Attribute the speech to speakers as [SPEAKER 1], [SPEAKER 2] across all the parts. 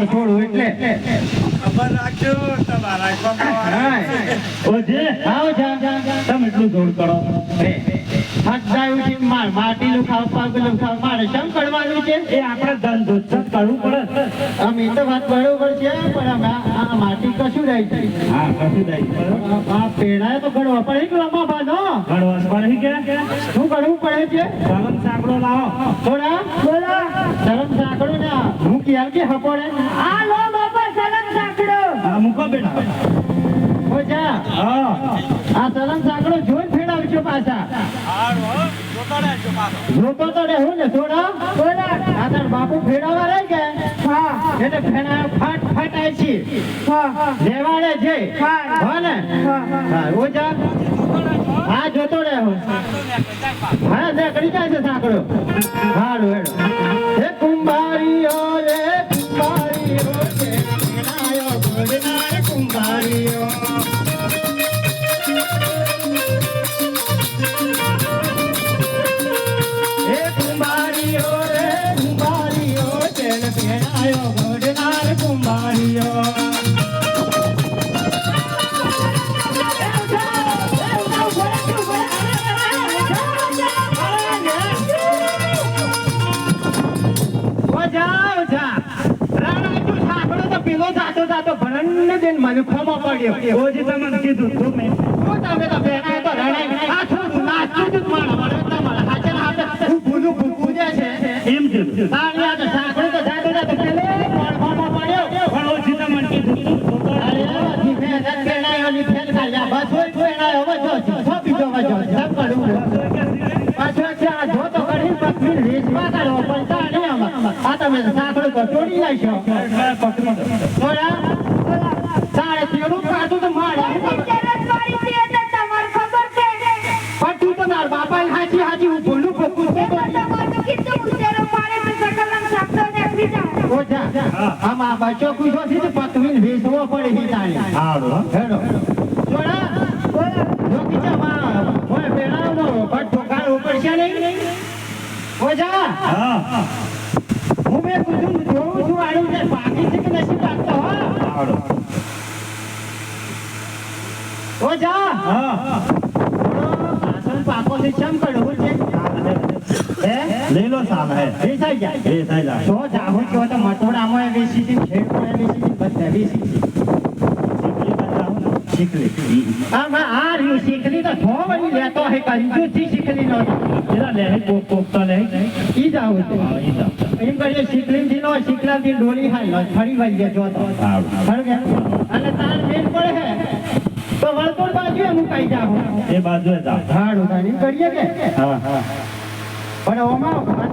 [SPEAKER 1] વાળ છોડું એટલે.
[SPEAKER 2] ખબર રાખજો તમારા
[SPEAKER 3] તમે એટલું જોડ કરો.
[SPEAKER 1] હટાયું છે માર માટીનું ખાવ પાગલું ખાવ મારે શમ કરવાનું છે?
[SPEAKER 3] એ આપણે ધંધો જ કરવું પડે.
[SPEAKER 1] અમે તો વાત બરોબર છે પણ અમે આ માટી કશું રહી છે?
[SPEAKER 3] હા કશું નહીં
[SPEAKER 1] આ પેડાએ તો પડે કે રમા બાનો
[SPEAKER 3] ગણવાસ પર કે
[SPEAKER 1] શું કરવું પડે છે?
[SPEAKER 3] કલમ સાંકળો લાવો.
[SPEAKER 1] થોડા
[SPEAKER 4] બોલો.
[SPEAKER 1] શરમ સાંકળો ને હું ક્યાં કે હપોડે
[SPEAKER 4] આ લો બાપા સલમ સાંકળો.
[SPEAKER 3] હા મૂકો બેટા.
[SPEAKER 1] ઓ જા.
[SPEAKER 3] હા.
[SPEAKER 1] આ શરમ સાંકળો જોઈને ફેડાવજો પાછા.
[SPEAKER 2] જોતો
[SPEAKER 1] તો રહેવું ને થોડા
[SPEAKER 4] બોલો
[SPEAKER 1] આ બાપુ ફેડાવા રહી ગયા
[SPEAKER 4] હા.
[SPEAKER 1] એટલે ફેણા ફાટ ફાટાય છે.
[SPEAKER 4] હા હા.
[SPEAKER 1] લેવાડે છે.
[SPEAKER 4] હા.
[SPEAKER 1] ભલે ને?
[SPEAKER 4] હા, હા.
[SPEAKER 1] જોતો ઓ હું હા. દે કરી જાય છે સાંકળો હારું હેડો. હે ભણન બેન મને ખોમો પડ્યો
[SPEAKER 3] ઓજે તમને કીધું તું મેં
[SPEAKER 1] હું તમે તો બેના તો રણાઈ આ છું નાચું છું મારા મારા તમારા હાચે હાથે. હું ભૂલું ભૂલું જે છે.
[SPEAKER 3] એમ જ
[SPEAKER 1] તાણી આ તો સાંભળો તો જાતો જાતો પેલે ખોમો પડ્યો?
[SPEAKER 3] પણ ઓજે તમને કીધું તું
[SPEAKER 1] અરે જી ભેન ના ઓલી ફેલ કાઢ્યા બસ હોય તો એના હવે જો છો બીજો વજો સબ કરું પાછો આ જો તો કરી પકડી રેસમાં કાઢો પણ તાણી આમાં. આ તમે સાંકળો તો તોડી નાખ્યો બચ્ચો કુછો થી તો પકવીને વેચવો પડે હી તાણી.
[SPEAKER 3] હારું હો.
[SPEAKER 1] હેડો. થોડા જો કીચા માં ઓય પેલાનો પટ ઠોકાર ઉપર છે નહીં ઓજા
[SPEAKER 3] હા.
[SPEAKER 1] હું મે કીધું જોઉં છું આડું જે બાકી છે કે નથી પાકતો હો?
[SPEAKER 3] હારું.
[SPEAKER 1] ઓજા
[SPEAKER 3] હા.
[SPEAKER 1] પાછળ પાકો છે ચમ કડવું છે હે?
[SPEAKER 3] લઈ લો સાહેબ હે.
[SPEAKER 1] વેચાઈ જાય
[SPEAKER 3] એ થઈ જાય
[SPEAKER 1] જો જાહુ જો વેચી ખેડમાં વેચી હતી બધા વેચી
[SPEAKER 3] શીખલી
[SPEAKER 1] આ રહ્યું શીખલી તો થો લેતો હે કંજૂસથી શીખલી નો
[SPEAKER 3] એના લે કોક કોક તો લે
[SPEAKER 1] ઈ જાવ એમ કરીએ શીખલી થી નો શીખલા થી ડોલી હાલ ફરી વળી જો તો. અને તાર મેલ પડે હે. તો વળતોડ બાજુ એમ કાઈ જાવ
[SPEAKER 3] એ બાજુ જાઓ.
[SPEAKER 1] હાડું તાણી કરીએ કે?
[SPEAKER 3] હા હા.
[SPEAKER 1] પણ ઓમાં બસ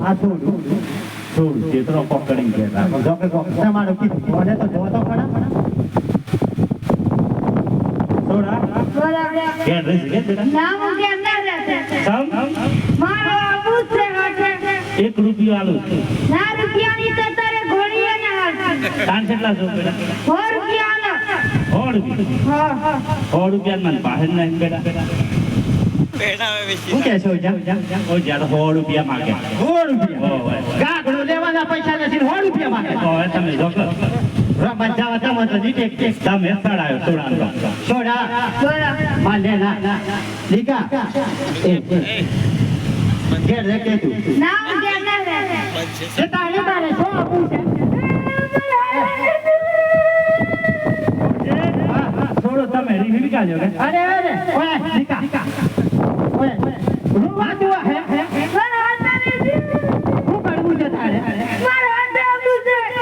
[SPEAKER 1] આ થોડું
[SPEAKER 3] થોડું ચિત્રો પકડી ગયા
[SPEAKER 1] જો કે તમારું કીધું કોને તો જો તો ખરા
[SPEAKER 3] થોડા કેન રહી છે બેટા સમ એક રૂપિયો આલું તાન કેટલા બેટા? સો રૂપિયા. મને બેટા.
[SPEAKER 2] પહેરાવે
[SPEAKER 1] શું કે છો જા જા
[SPEAKER 3] ઓ જ્યારે સો રૂપિયા માગે
[SPEAKER 1] સો રૂપિયા
[SPEAKER 3] ઓ
[SPEAKER 1] લેવાના પૈસા નથી સો રૂપિયા માંગે
[SPEAKER 3] હવે તમે જો કરો.
[SPEAKER 1] તમે તો જીતે કે
[SPEAKER 3] તમે તળાયો તોડાનો
[SPEAKER 1] સોડા માં લે ના ના લીકા એ એ ઘેર રે કે તું એ તારે તારે શું આપું છે હા હા
[SPEAKER 3] થોડો તમે રીવી કાઢો
[SPEAKER 1] અરે અરે ઓય લીકા રૂવા તું હે હે હે. કરવું છે તારે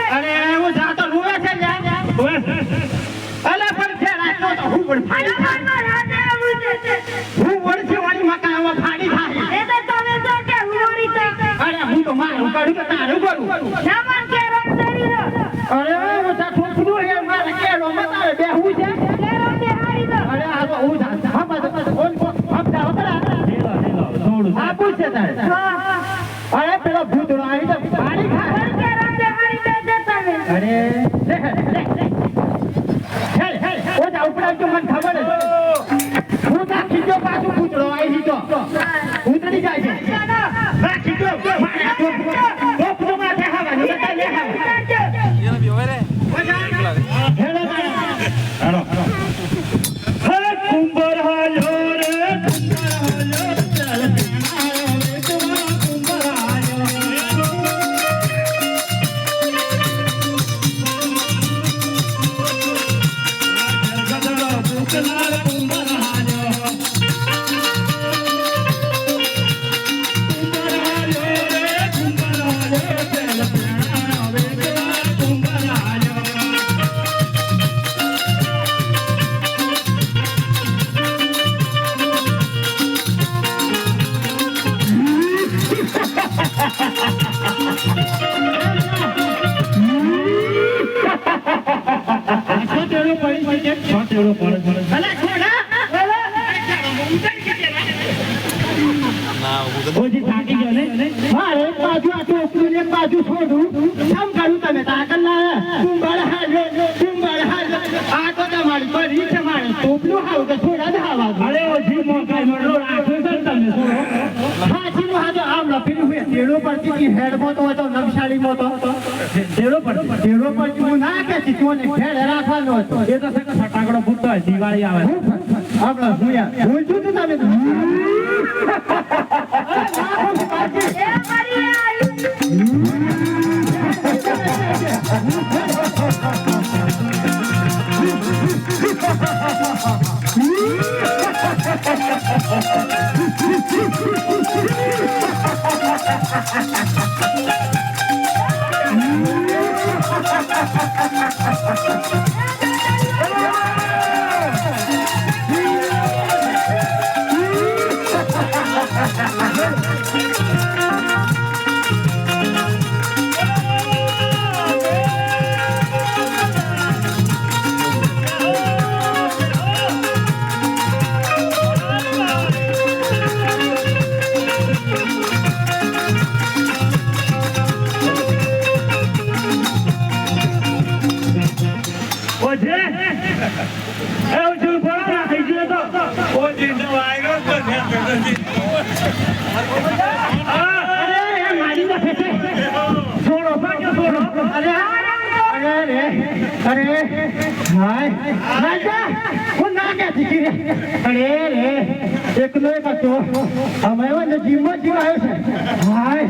[SPEAKER 1] અરે હું જાતો રૂવે છે જા
[SPEAKER 3] ઓય,
[SPEAKER 1] અલે પણ છે રાતો તો હું પણ ફાડી થાય હું વળશે વાળી મકાનમાં ફાડી થાય અરે હું તો મારું કરું તો તારું કરું છે પણ છોડા
[SPEAKER 3] ઓજી થાકી ગયો ને?
[SPEAKER 1] હા એક બાજુ આ ટોપલું એક બાજુ છોડું. કેમ કરું તમે? તાકલ ના કુંભાર હાલો કુંભાર હાલો આ તો તમારી પરી છે મારે ટોપલું હાવ કે છોડા જ હાવા
[SPEAKER 3] અરે ઓજી મોકાઈ મળો રાખો સર તમે છોડો
[SPEAKER 1] હાચી. નું હાજો આમ લપેલું હોય તેડો પરથી કી હેડ મોતો હોય તો નવશાળી મોતો
[SPEAKER 3] તેડો પડે
[SPEAKER 1] તેડો પરથી હું ના કે ચીકવોને હેડ રાખવાનો હતો.
[SPEAKER 3] એ તો સર ફટાકડો ફૂટતો હોય દિવાળી આવે.
[SPEAKER 1] આપણે હું યાર ભૂલતું તમે
[SPEAKER 4] એ મારી આવી
[SPEAKER 3] ઓજે
[SPEAKER 2] ha, ha.
[SPEAKER 3] અરે
[SPEAKER 1] અરે, હાય. રાજા, હું ના કે દીકી રે. અરે રે એકલો એક હતો. અમે વન જીમો જીવ આવ્યો છે. હાય.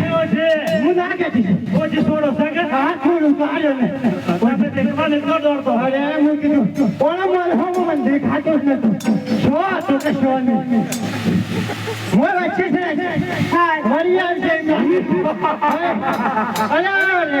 [SPEAKER 3] એ ઓજે
[SPEAKER 1] હું ના કે દીકી
[SPEAKER 3] ઓજી છોડો સગત
[SPEAKER 1] હા ઓલા મોલ મને દેખાતો જ નતું શો હતો કે શો નહીં મોય વચ્ચે છે. વળી આવી જાય અરે અરે
[SPEAKER 3] ઓજે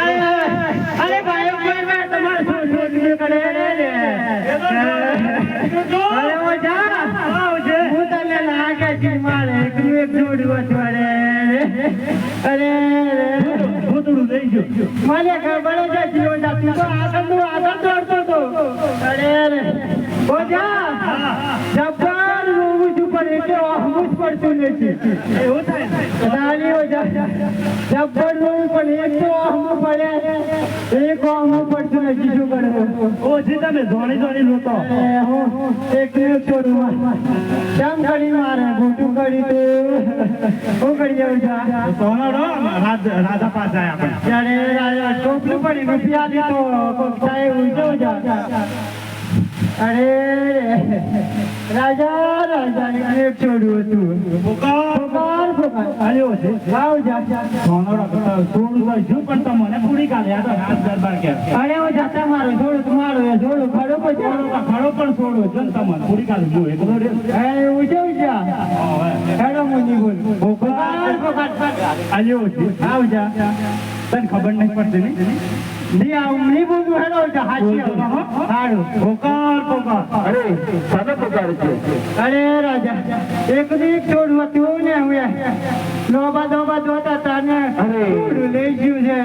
[SPEAKER 1] અરે અરે ભાઈ કોઈ વાર તમારે છોડું છોડું કરે રે રે અરે ઓ જા આવજે હું તને લાગે છે મારે એકલું એક છોડું હતું અરે અરે
[SPEAKER 3] ભૂતળું લઈ જો
[SPEAKER 1] મને ખબર જ હતી ઓજા તું તો આગળનું આગળ દોડતો હતો. અરે ઓજા જબ્બર છું. પણ એટલે ઓહમું જ પડતું નથી.
[SPEAKER 3] એવું થાય? ને
[SPEAKER 1] ઓજા જબ્બર રોવું પણ એક તો ઓહમું પડે એક ઓહમું પડતું નથી. શું કરવું?
[SPEAKER 3] ઓજી તમે ધોણી ધોણી લોતો
[SPEAKER 1] અરે હું એક છોડું કેમ કરી મારે મોટું કરી તે? હું કરી જાઉં છું
[SPEAKER 3] સોનાડો રાજા પાસે આયા પણ.
[SPEAKER 1] ત્યારે રાજા ટોપલું પડી રૂપિયા દીધો કોક સાહેબ ઉજો જા. અરે રાજા રાજા એક છોડું હતું.
[SPEAKER 3] પુકાર
[SPEAKER 1] ફોકાર ફોકાર
[SPEAKER 3] આવ્યો છે.
[SPEAKER 1] લાવ જા
[SPEAKER 3] સોનાડો થોડું તો શું પણ તો મને પૂરી કાઢે આ તો રાત દરબાર કે.
[SPEAKER 1] અરે હું જાતા મારું છોડું તો એ છોડું. ખડો પછી
[SPEAKER 3] થોડો તો ખરો પણ છોડો જન તમને પૂરી કાઢી જો એકલો રે.
[SPEAKER 1] અરે ઊંચો જા? હેડો મુની બોલ. ફોકાર ફોકાર
[SPEAKER 3] આવ્યો છે.
[SPEAKER 1] આવ જા.
[SPEAKER 3] તને ખબર નહીં પડતી નહીં
[SPEAKER 1] ની આવની બોલ હેડો જા હાચી હાડું
[SPEAKER 3] પુકાર પુકાર
[SPEAKER 1] અરે સાદા પ્રકાર છે. અરે રાજા એક દી એક હતું ને હું લોબા દોબા જોતા હતા ને લઈ ગયું છે.